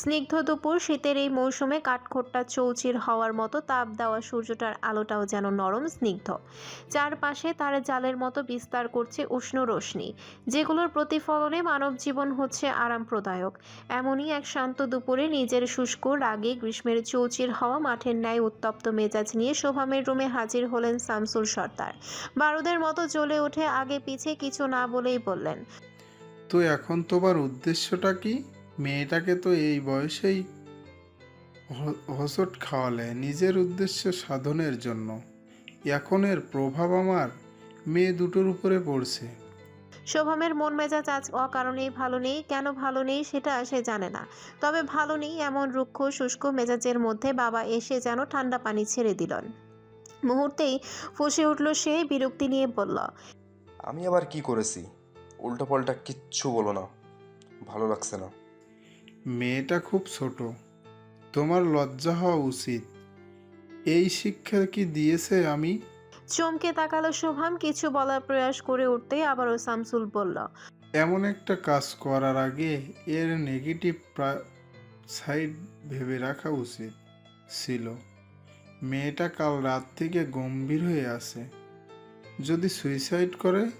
স্নিগ্ধ দুপুর, শীতের এই মৌসুমে কাঠখোট্টা চৌচির হওয়ার মতো তাপ দেওয়া সূর্যটার আলোটাও যেন নরম, স্নিগ্ধ। চারপাশে তার জালের মতো বিস্তার করছে উষ্ণ রশ্মি, যেগুলোর প্রতিফলনে মানব জীবন হচ্ছে আরামপ্রদায়ক। এমনই এক শান্ত দুপুরে নিজের শুষ্ক, রাগে গ্রীষ্মের চৌচির হওয়া, মাঠের ন্যায় উত্তপ্ত মেজাজ নিয়ে শোভামের রুমে হাজির হলেন শামসুল সর্দার। বারুদের মতো জ্বলে ওঠে আগে পিছে কিছু না বলেই বললেন, তো এখন তোমার উদ্দেশ্যটা কি? মেয়েটাকে তো এই বয়সেই হ- হোঁচট খাওয়ালে নিজের উদ্দেশ্য সাধনের জন্য। এখন এর প্রভাব আমার মেয়ে দুটোর উপরে পড়ছে। শোভমের মন মেজাজ আজ অকারণেই ভালো নেই কেন ভালো নেই সেটা সে জানে না। তবে ভালো নেই এমন রুক্ষ শুষ্ক মেজাজের মধ্যে বাবা এসে যেন ঠান্ডা পানি ছেড়ে দিলেন। মুহূর্তেই ফুসে উঠল সে বিরক্তি নিয়ে বলল আমি আবার কি করেছি? উল্টোপাল্টা কিচ্ছু বলো না। ভালো লাগছে না। মেয়েটা খুব ছোট। তোমার লজ্জা হওয়া উচিত। এই শিক্ষা কি দিয়েছে আমি? চমকে তাকালো শোভাম কিছু বলার প্রয়াস করে উঠতেই আবারও শামসুল বলল এমন একটা কাজ করার আগে এর নেগেটিভ সাইড ভেবে রাখা উচিত ছিল। মেয়েটা কাল রাত থেকে গম্ভীর হয়ে আছে। যদি সুইসাইড করে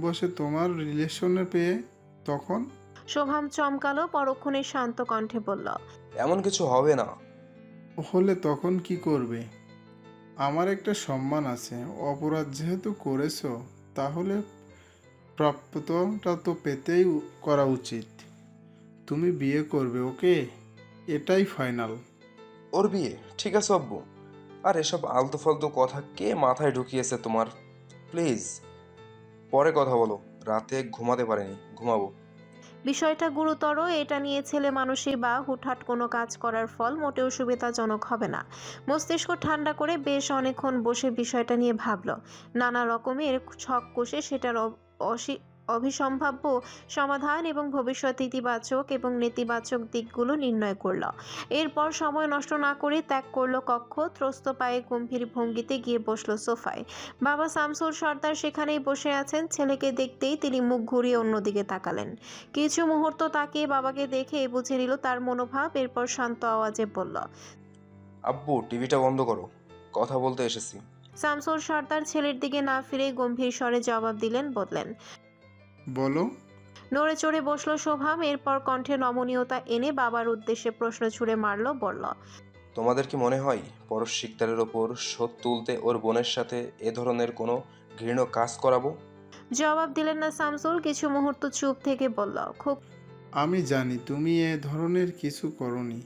বসে তোমার রিলেশনে পেয়ে তখন? শোভাম চমকালো পরক্ষণে শান্ত কণ্ঠে বলল এমন কিছু হবে না। হলে তখন কি করবে? আমার একটা সম্মান আছে। অপরাধ যেহেতু করেছ তাহলে প্রাপ্যতা তো পেতেই করা উচিত। তুমি বিয়ে করবে ওকে? এটাই ফাইনাল। ওর বিয়ে? ঠিক আছে আব্বু। আর এসব আলতু ফালতু কথা কে মাথায় ঢুকিয়েছে তোমার? প্লিজ। পরে কথা বলো। রাতে ঘুমাতে পারিনি। ঘুমাবো। বিষয়টা গুরুতর, এটা নিয়ে ছেলে মানুষই বা হুটহাট কোনো কাজ করার ফল মোটেও সুবিধাজনক হবে না। মস্তিষ্ক ঠান্ডা করে বেশ অনেকক্ষণ বসে বিষয়টা নিয়ে ভাবল। নানা রকমের ছক কষে সেটার অসি- অভিসম্ভাব্য সমাধান এবং ভবিষ্যৎ ইতিবাচক এবং নেতিবাচক দিকগুলো নির্ণয় করল। এরপর সময় নষ্ট না করে ত্যাগ করল কক্ষ ত্রস্ত পায়ে গম্ভীর ভঙ্গিতে গিয়ে বসল সোফায়। বাবা শামসুল সর্দার সেখানেই বসে আছেন ছেলেকে দেখতেই তিনি মুখ ঘুরিয়ে অন্যদিকে তাকালেন। কিছু মুহূর্ত তাকে বাবাকে দেখে বুঝে নিল তার মনোভাব এরপর শান্ত আওয়াজে বলল আব্বু টিভিটা বন্ধ করো। কথা বলতে এসেছি। শামসুল সর্দার ছেলের দিকে না ফিরে গম্ভীর স্বরে জবাব দিলেন বললেন বলো। নড়ে চড়ে বসল শোভাম এরপর কণ্ঠে নমনীয়তা এনে বাবার উদ্দেশ্যে প্রশ্ন ছুড়ে মারল বলল তোমাদের কি মনে হয় পরশ শিকদারের ওপর শোধ তুলতে ওর বোনের সাথে এ ধরনের কোনো ঘৃণ কাজ করাবো? জবাব দিলেন না শামসুল কিছু মুহূর্ত চুপ থেকে বলল খুব আমি জানি তুমি এ ধরনের কিছু করনি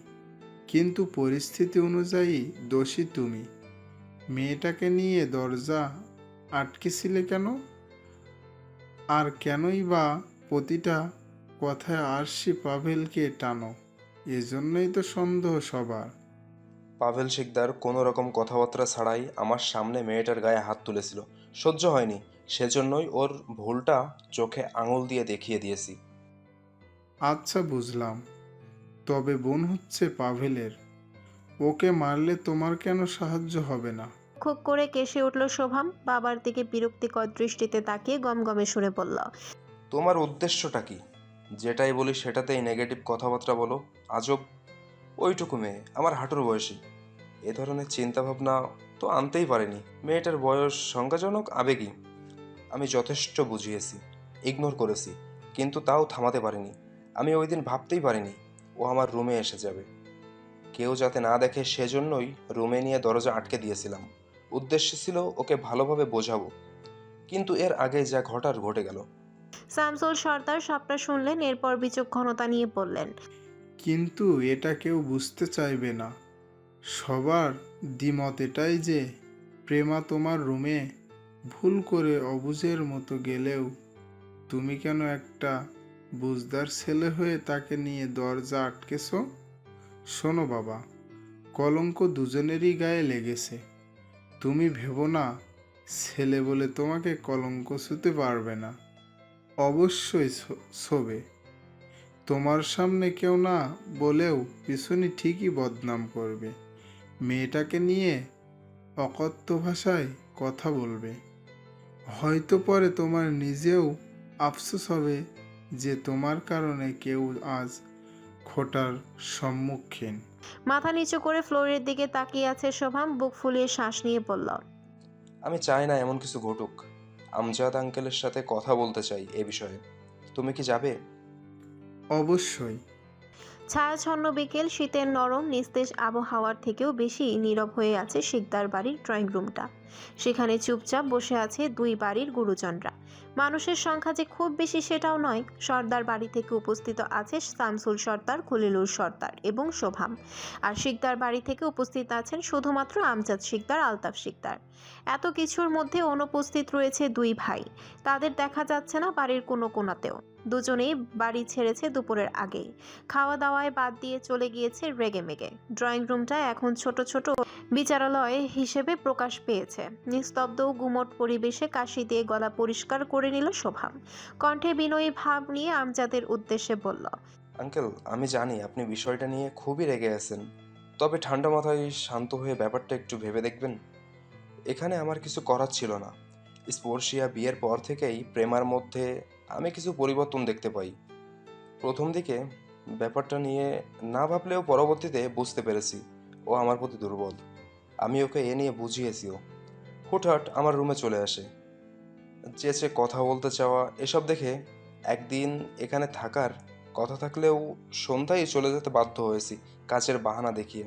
কিন্তু পরিস্থিতি অনুযায়ী দোষী তুমি। মেয়েটাকে নিয়ে দরজা আটকেছিলে কেন? আর কেনই বা প্রতিটা কথায় আরশি পাভেলকে টানো? এজন্যই তো সন্দেহ সবার। পাভেল শিকদার কোনো রকম কথাবার্তা ছাড়াই আমার সামনে মেয়েটার গায়ে হাত তুলেছিল। সহ্য হয়নি সেজন্যই ওর ভুলটা চোখে আঙুল দিয়ে দেখিয়ে দিয়েছি। আচ্ছা বুঝলাম। তবে বোন হচ্ছে পাভেলের। ওকে মারলে তোমার কেন সাহায্য হবে না? খুব করে কেসে উঠল শোভাম। বাবার দিকে বিরক্তিকর দৃষ্টিতে তাকিয়ে গমগমে সুরে বলল, তোমার উদ্দেশ্যটা কি? যেটাই বলি সেটাতেই নেগেটিভ কথাবার্তা বলো। আজব, ওইটুকু মেয়ে, আমার হাঁটুর বয়সী। এ ধরনের চিন্তাভাবনা তো আনতেই পারেনি। মেয়েটার বয়স সংখ্যাজনক আবেগী। আমি যথেষ্ট বুঝিয়েছি ইগনোর করেছি, কিন্তু তাও থামাতে পারিনি। আমি ওই দিন ভাবতেই পারিনি, ও আমার রুমে এসে যাবে। কেউ যাতে না দেখে সেজন্যই রুমে নিয়ে দরজা আটকে দিয়েছিলাম। উদ্দেশ্য ছিল ওকে ভালোভাবে বোঝাবো। কিন্তু এর আগে যা ঘটার ঘটে গেল। শামসুল সর্দার সবটা শুনলেন এরপর বিচক্ষণতা নিয়ে বললেন কিন্তু এটা কেউ বুঝতে চাইবে না। সবার দ্বিমত এটাই যে প্রেমা তোমার রুমে ভুল করে অবুঝের মতো গেলেও তুমি কেন একটা বুঝদার ছেলে হয়ে তাকে নিয়ে দরজা আটকেছ? শোনো বাবা কলঙ্ক দুজনেরই গায়ে লেগেছে। তুমি ভেবো না, ছেলে বলে তোমাকে কলঙ্ক ছুতে পারবে না। অবশ্যই শোবে। তোমার সামনে কেউ না বলেও পিছনে ঠিকই বদনাম করবে। মেয়েটাকে নিয়ে অকথ্য ভাষায় কথা বলবে। হয়তো পরে তোমার নিজেও আফসোস হবে যে তোমার কারণে কেউ আজ খোটার সম্মুখীন। মাথা নিচু করে ফ্লোরের দিকে তাকিয়ে আছে শোভাম বুক ফুলিয়ে শ্বাস নিয়ে বলল আমি চাই না এমন কিছু ঘটুক। আমজাদ আঙ্কেলের সাথে কথা বলতে চাই এ বিষয়ে। তুমি কি যাবে? অবশ্যই। ছায়াছন্ন বিকেল শীতের নরম নিস্তেজ আবহাওয়ার থেকেও বেশি নীরব হয়ে আছে শিকদার বাড়ির ড্রয়িং রুমটা। সেখানে চুপচাপ বসে আছে দুই বাড়ির গুরুজনরা। মানুষের সংখ্যা যে খুব বেশি সেটাও নয়। সর্দার বাড়ি থেকে উপস্থিত আছে শামসুল সর্দার, খলিলুর সর্দার এবং শোভাম। আর শিকদার বাড়ি থেকে উপস্থিত আছেন শুধুমাত্র আমজাদ শিকদার, আলতাফ শিকদার। এত কিছুর মধ্যে অনুপস্থিত রয়েছে দুই ভাই। তাদের দেখা যাচ্ছে না বাড়ির কোনো কোনাতেও দুজনেই বাড়ি ছেড়েছে দুপুরের আগেই। খাওয়া দাওয়ায় বাদ দিয়ে চলে গিয়েছে রেগে মেগে ড্রয়িং রুমটা এখন ছোট ছোট বিচারালয় হিসেবে প্রকাশ পেয়েছে। নিস্তব্ধ গুমট পরিবেশে কাশি দিয়ে গলা পরিষ্কার করে নিল শোভাম কণ্ঠে বিনয়ী ভাব নিয়ে আমজাদের উদ্দেশ্যে বলল, আঙ্কেল, আমি জানি আপনি বিষয়টা নিয়ে খুবই রেগে আছেন। তবে ঠান্ডা মাথায় শান্ত হয়ে ব্যাপারটা একটু ভেবে দেখবেন। এখানে আমার কিছু করার ছিল না। স্পর্শিয়া বিয়ের পর থেকেই প্রেমার মধ্যে আমি কিছু পরিবর্তন দেখতে পাই। প্রথম দিকে ব্যাপারটা নিয়ে না ভাবলেও পরবর্তীতে বুঝতে পেরেছি, ও আমার প্রতি দুর্বল। আমি ওকে এ নিয়ে বুঝিয়েছিও হুটহাট আমার রুমে চলে আসে। চেঁচে কথা বলতে চাওয়া, এসব দেখে একদিন এখানে থাকার কথা থাকলেও সন্ধ্যায় চলে যেতে বাধ্য হয়েছি কাজের বাহানা দেখিয়ে।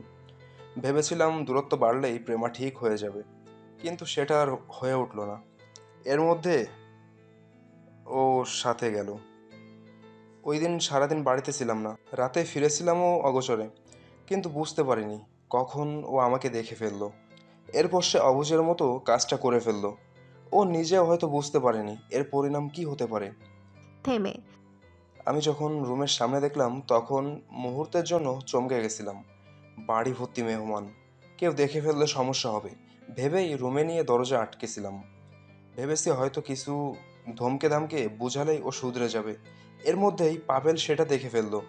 ভেবেছিলাম দূরত্ব বাড়লেই প্রেমা ঠিক হয়ে যাবে, কিন্তু সেটা আর হয়ে উঠল না। এর মধ্যে ও সাথে গেল। ওই দিন সারাদিন বাড়িতে ছিলাম না, রাতে ফিরেছিলামও অগোচরে, কিন্তু বুঝতে পারিনি কখন ও আমাকে দেখে ফেলল। এরপর সে অবুজের মতো কাজটা করে ফেলল। ও নিজেও হয়তো বুঝতে পারেনি এর পরিণাম কি হতে পারে। থেমে। আমি যখন রুমের সামনে দেখলাম তখন মুহূর্তের জন্য চমকে গেছিলাম। বাড়ি ভর্তি মেহমান। কেউ দেখে ফেললে সমস্যা হবে। ভেবেই রুমে নিয়ে দরজা আটকেছিলাম। ভেবেছি হয়তো কিছু ধমকে ধামকে বুঝালেই ও শুধরে যাবে। এর মধ্যেই পাভেল সেটা দেখে ফেলল।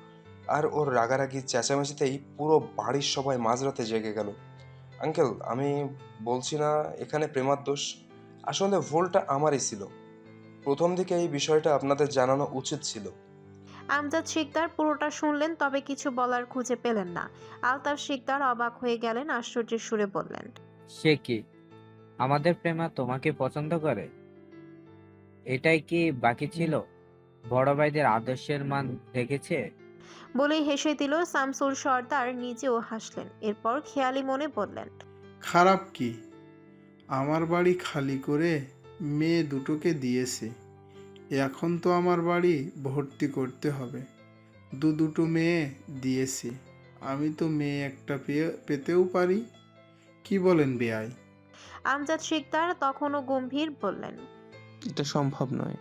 আর ওর রাগারাগি চেঁচামেচিতেই পুরো বাড়ির সবাই মাঝরাতে জেগে গেল। আঙ্কেল আমি বলছি না এখানে প্রেমার দোষ। আসলে ভুলটা আমারই ছিল। প্রথম দিকে এই বিষয়টা আপনাদের জানানো উচিত ছিল। আমজাদ শিকদার পুরোটা শুনলেন তবে কিছু বলার খুঁজে পেলেন না। আলতাফ শিকদার অবাক হয়ে গেলেন আশ্চর্যের সুরে বললেন সে কি? আমাদের প্রেমা তোমাকে পছন্দ করে? এটাই কি বাকি ছিল? বড় ভাইদের আদর্শের মান রেখেছে বলেই হেসে দিল শামসুল সর্দার নিজেও হাসলেন। এরপর খেয়ালি মনে বললেন খারাপ কি? আমার বাড়ি খালি করে মেয়ে দুটোকে দিয়েছে। এখন তো আমার বাড়ি ভর্তি করতে হবে। দু দুটো মেয়ে দিয়েছি। আমি তো মেয়ে একটা পেয়ে পেতেও পারি। কি বলেন বেআই আমজাদ শিকদার তখনও গম্ভীর বললেন এটা সম্ভব নয়।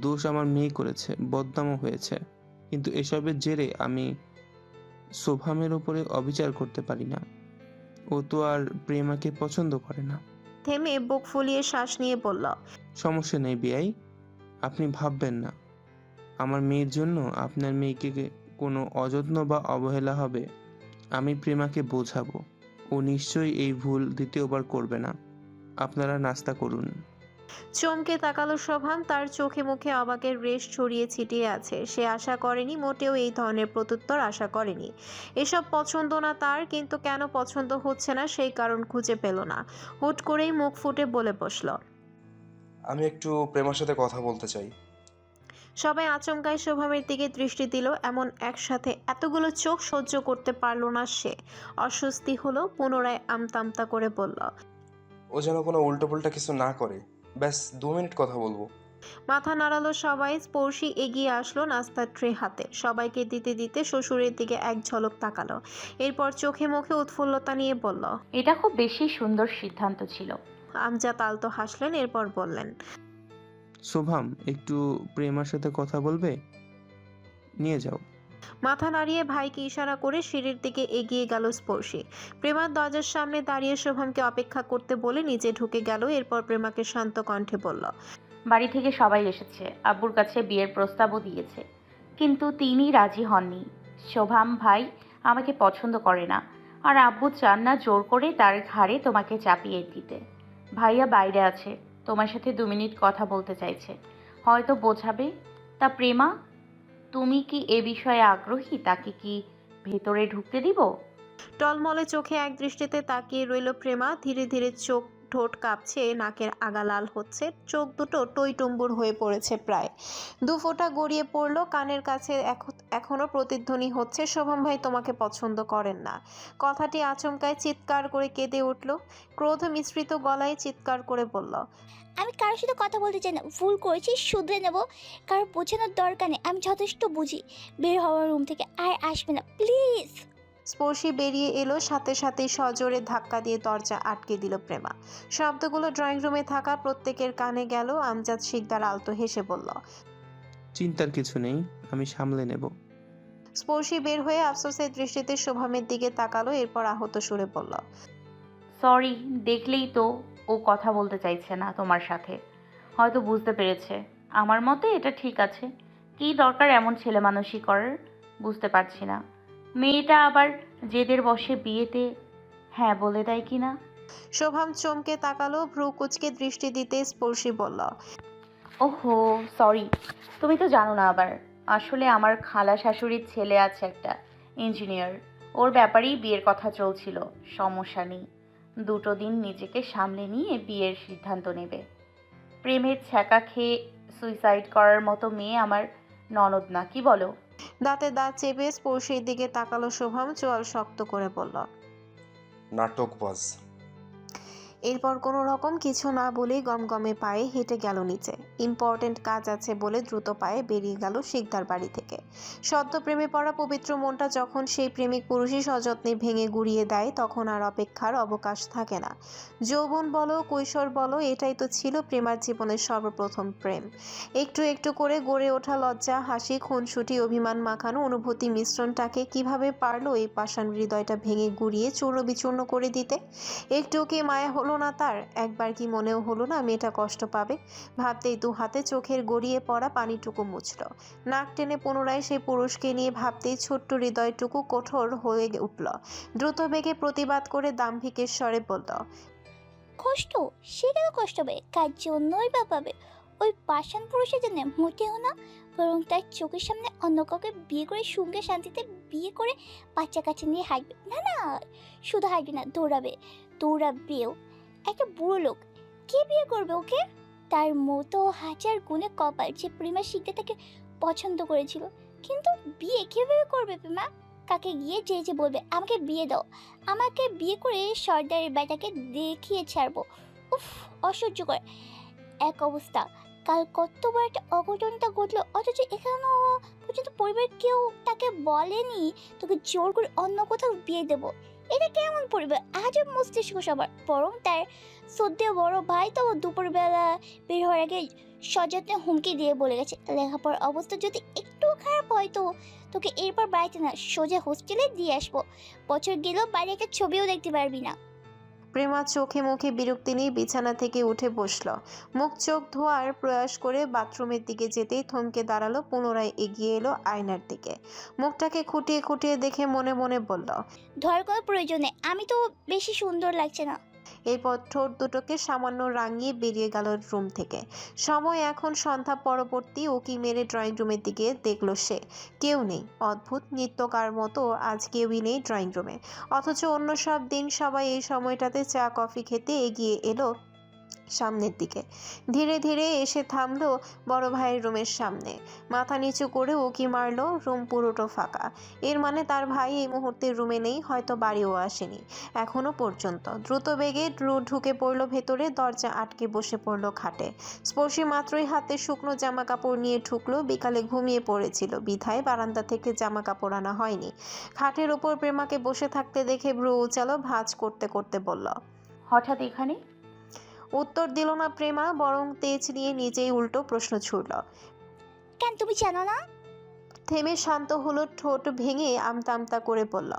দোষ আমার মেয়ে করেছে বদনামও হয়েছে। কিন্তু এসবের জেরে আমি শোভামের উপরে অবিচার করতে পারি না। ও তো আর প্রেমাকে পছন্দ করে না। থেমে বুক ফুলিয়ে শ্বাস নিয়ে বলল সমস্যা নেই বিয়াই আপনি ভাববেন না। আমার মেয়ের জন্য আপনার মেয়েকে কোনো অযত্ন বা অবহেলা হবে আমি প্রেমাকে বোঝাবো। ও নিশ্চয়ই এই ভুল দ্বিতীয়বার করবে না। আপনারা নাস্তা করুন। চমকে তাকালো শোভান তার চোখে মুখে অবাকের রেশ ছড়িয়ে ছিটিয়ে আছে। সে আশা করেনি মোটেও এই ধরনের প্রত্যুত্তর আশা করেনি। এসব পছন্দ না তার কিন্তু কেন পছন্দ হচ্ছে না সেই কারণ খুঁজে পেল না। হুট করেই মুখ ফুটে বলে বসল। আমি একটু প্রেমার সাথে কথা বলতে চাই। সবাই আচমকায় শোভামের দিকে দৃষ্টি দিল। এমন একসাথে এতগুলো চোখ সহ্য করতে পারল না সে। অস্বস্তি হলো পুনরায় আমতামতা করে বলল ও যেন কোনো উল্টোপাল্টা কিছু না করে। ব্যাস দু মিনিট কথা বলব। মাথা নাড়ালো সবাই স্পর্শী এগিয়ে আসলো নাস্তার ট্রে হাতে। সবাইকে দিতে দিতে শ্বশুরের দিকে এক ঝলক তাকালো। এরপর চোখে মুখে উৎফুল্লতা নিয়ে বলল এটা খুব বেশি সুন্দর সিদ্ধান্ত ছিল। আমজাদ আলতো হাসলেন এরপর বললেন শোভাম একটু প্রেমার সাথে কথা বলবে? নিয়ে যাও। মাথা নাড়িয়ে ভাইকে ইশারা করে সিঁড়ির দিকে এগিয়ে গেল স্পর্শী। প্রেমার দরজার সামনে দাঁড়িয়ে শোভামকে অপেক্ষা করতে বলে নিচে ঢুকে গেল, এরপর প্রেমাকে শান্ত কণ্ঠে বলল, বাড়ি থেকে সবাই এসেছে, আব্বুর কাছে বিয়ের প্রস্তাবও দিয়েছে। কিন্তু তিনি রাজি হননি। শোভাম ভাই আমাকে পছন্দ করে না, আর আব্বু চান না জোর করে তার ঘাড়ে তোমাকে চাপিয়ে দিতে। ভাইয়া বাইরে আছে, তোমার সাথে দু মিনিট কথা বলতে চাইছে। হয়তো বোঝাবে। তা প্রেমা তুমি কি এ বিষয়ে আগ্রহী? তাকে কি ভেতরে ঢুকতে দিব? টলমলে চোখে এক দৃষ্টিতে তাকিয়ে রইল প্রেমা। ধীরে ধীরে চোখ ঠোঁট কাঁপছে, নাকের আগা লাল হচ্ছে, চোখ দুটো টইটুম্বুর হয়ে পড়েছে প্রায়। দু ফোঁটা গড়িয়ে পড়ল, কানের কাছে এখ- এখনও প্রতিধ্বনি হচ্ছে, শোভম ভাই তোমাকে পছন্দ করেন না। কথাটি আচমকায় চিৎকার করে কেঁদে উঠল। ক্রোধ মিশ্রিত গলায় চিৎকার করে বলল, আমি কারোর সাথে কথা বলতে চাই না, ভুল করেছি, শুধরে নেব। কারোর বোঝানোর দরকার নেই, আমি যথেষ্ট বুঝি। বের হওয়ার রুম থেকে আর আসবে না, প্লিজ! স্পর্শী বেরিয়ে এলো সাথে সাথে সজোরে ধাক্কা দিয়ে দরজা আটকে দিল প্রেমা। শব্দগুলো ড্রয়িং রুমে থাকা প্রত্যেকের কানে গেল আমজাদ শিকদার আলতো হেসে বলল চিন্তার কিছু নেই আমি সামলে নেব। স্পর্শী বের হয়ে আফসোসের দৃষ্টিতে শোভামের দিকে তাকালো এরপর আহত সুরে বলল সরি দেখলেই তো ও কথা বলতে চাইছে না তোমার সাথে। হয়তো বুঝতে পেরেছে। আমার মতে এটা ঠিক আছে। কী দরকার এমন ছেলে মানুষই করার? বুঝতে পারছি না। মেয়েটা আবার জেদের বসে বিয়েতে হ্যাঁ বলে দেয় কি না শোভাম চমকে তাকালো ভ্রু কুচকে দৃষ্টি দিতে স্পর্শী বলল ওহো সরি তুমি তো জানো না আবার। আসলে আমার খালা শাশুড়ির ছেলে আছে একটা ইঞ্জিনিয়ার ওর ব্যাপারেই বিয়ের কথা চলছিল সমস্যা নেই। দুটো দিন নিজেকে সামলে নিয়ে বিয়ের সিদ্ধান্ত নেবে। প্রেমের ছ্যাঁকা খেয়ে সুইসাইড করার মতো মেয়ে আমার ননদ না কি বলো? দাঁতে দাঁত চেপে স্পর্শের দিকে তাকালো শোভাম চোয়াল শক্ত করে বলল নাটকবাজ। এরপর কোনো রকম কিছু না বলেই গমগমে পায়ে হেঁটে গেল নিচে। ইম্পর্টেন্ট কাজ আছে বলে দ্রুত পায়ে বেরিয়ে গেল শিকদার বাড়ি থেকে। সদ্য প্রেমে পড়া পবিত্র মনটা যখন সেই প্রেমিক পুরুষই সযত্নে ভেঙে গুড়িয়ে দেয়, তখন আর অপেক্ষার অবকাশ থাকে না। যৌবন বলো, কৈশোর বলো, এটাই তো ছিল প্রেমার জীবনের সর্বপ্রথম প্রেম। একটু একটু করে গড়ে ওঠা লজ্জা, হাসি, খুনসুটি, অভিমান মাখানো অনুভূতি মিশ্রণটাকে কীভাবে পারল এই পাষাণ হৃদয়টা ভেঙে গুড়িয়ে চূর্ণ বিচূর্ণ করে দিতে? একটু কি মায়া হলো না তার। একবার কি মনেও হলো না মেয়েটা কষ্ট পাবে। ভাবতেই দু হাতে চোখের গড়িয়ে পড়া পানিটুকু মুছল। নাক টেনে পুনরায় সেই পুরুষকে নিয়ে ভাবতেই ছোট্ট হৃদয়টুকু কঠোর হয়ে উঠল। দ্রুত বেগে প্রতিবাদ করে দাম্ভিকের স্বরে বলল, কষ্ট? সে কেন কষ্ট হবে কার জন্যই বা পাবে। ওই পাষাণ পুরুষের জন্য মোটেও না, বরং তার চোখের সামনে অন্য কাউকে বিয়ে করে সঙ্গে শান্তিতে বিয়ে করে বাচ্চা কাচ্চা নিয়ে হাঁটবে। না না, শুধু হাঁটবে না, দৌড়াবে, দৌড়াবেও। একটা বুড়ো লোক। কে বিয়ে করবে ওকে? তার মতো হাজার গুণে কপাল যে প্রেমা শিখতে তাকে পছন্দ করেছিল। কিন্তু বিয়ে কীভাবে করবে প্রেমা? কাকে গিয়ে যে যে বলবে, আমাকে বিয়ে দাও। আমাকে বিয়ে করে সর্দারের বেটাকে দেখিয়ে ছাড়বো। উফ, অসহ্যকর এক অবস্থা। কাল কত বড় একটা অঘটনটা ঘটলো, অথচ এখানেও পর্যন্ত পরিবার কেউ তাকে বলেনি, তোকে জোর করে অন্য কোথাও বিয়ে দেবো। এটা কেমন পরিবার আজব মস্তিষ্ক সবার। বরং তার সদ্যে বড় ভাই তো দুপুরবেলা বের হওয়ার আগে সযত্নে হুমকি দিয়ে বলে গেছে, লেখাপড়ার অবস্থা যদি একটু খারাপ হয় তো তোকে এরপর বাড়িতে না, সোজা হোস্টেলে দিয়ে আসব। বছর গেলেও বাড়ি একটা ছবিও দেখতে পারবি না। প্রেমা চোখে মুখে বিরক্তি নিয়ে বিছানা থেকে উঠে বসল। মুখ চোখ ধোয়ার প্রয়াস করে বাথরুমের দিকে যেতেই থমকে দাঁড়াল, পুনরায় এগিয়ে এলো আয়নার দিকে। মুখটাকে খুঁটিয়ে খুঁটিয়ে দেখে মনে মনে বলল, ধর কোনো প্রয়োজনে আমি তো বেশি সুন্দর লাগছে না। এরপর ঠোঁট দুটোকে সামান্য রাঙিয়ে বেরিয়ে গেল রুম থেকে। সময় এখন সন্ধ্যা পরবর্তী, উকি মেরে ড্রয়িং রুমের দিকে দেখল সে। কেউ নেই, অদ্ভুত নৃত্যকার মতো আজ কেউই নেই ড্রয়িং রুমে। অথচ অন্য সব দিন সবাই এই সময়টাতে চা, কফি খেতে এগিয়ে এলো সামনের দিকে। ধীরে ধীরে এসে থামলো বড় ভাইয়ের রুমের সামনে। মাথা নিচু করে উকি মারলো রুম পুরোটো ফাঁকা। এর মানে তার ভাই এই মুহূর্তে রুমে নেই, হয়তো বাড়িও আসেনি। এখনও পর্যন্ত। দ্রুত বেগে ঢুকে পড়ল ভেতরে, দরজা আটকে বসে পড়ল খাটে। স্পর্শী মাত্রই হাতে শুকনো জামা কাপড় নিয়ে ঢুকলো, বিকালে ঘুমিয়ে পড়েছিল। বিধায় বারান্দা থেকে জামা কাপড় আনা হয়নি। খাটের ওপর প্রেমাকে বসে থাকতে দেখে ভ্রু উচালো ভাঁজ করতে করতে বলল, হঠাৎ এখানে? উত্তর দিল না প্রেমা বরং তেজ নিয়ে নিজেই উল্টো প্রশ্ন ছুড়ল। কেন তুমি জানো না? থেমে শান্ত হলো ঠোঁট ভেঙে আমতা আমতা করে বলল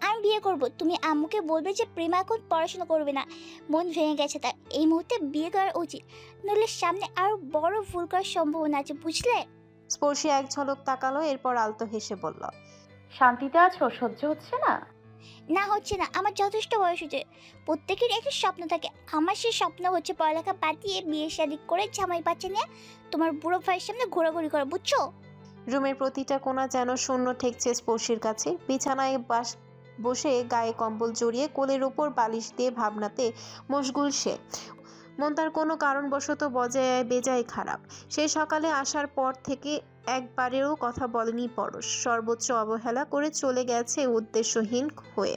আমি বিয়ে করব। তুমি আম্মুকে বলবে যে প্রেমা এখন পড়াশোনা করবে না। মন ভেঙে গেছে তার। এই মুহূর্তে বিয়ে করা উচিত। নইলে সামনে আরও বড় ভুল করার সম্ভাবনা আছে বুঝলে? স্পর্শী এক ঝলক তাকালো এরপর আলতো হেসে বলল শান্তিতে আছো? সহ্য হচ্ছে না? না হচ্ছে না, আমার যথেষ্ট বয়স হচ্ছে প্রত্যেকের একটা স্বপ্ন থাকে। আমার সেই স্বপ্ন হচ্ছে পড়ালেখা বাদ দিয়ে বিয়ে শাদি করে জামাই বাচ্চা নিয়ে তোমার বুড়ো ভাইয়ের সামনে ঘোরাঘুরি করা, বুঝছ? রুমের প্রতিটা কোণা যেন শূন্য ঠেকছে স্পর্শের কাছে। বিছানায় বাস, বসে গায়ে কম্বল জড়িয়ে কোলের ওপর বালিশ দিয়ে ভাবনাতে মশগুল সে। মন তার কোনো কারণবশত বজায় বেজায় খারাপ। সেই সকালে আসার পর থেকে একবারেরও কথা বলেনি পরশ। সর্বোচ্চ অবহেলা করে চলে গেছে উদ্দেশ্যহীন হয়ে।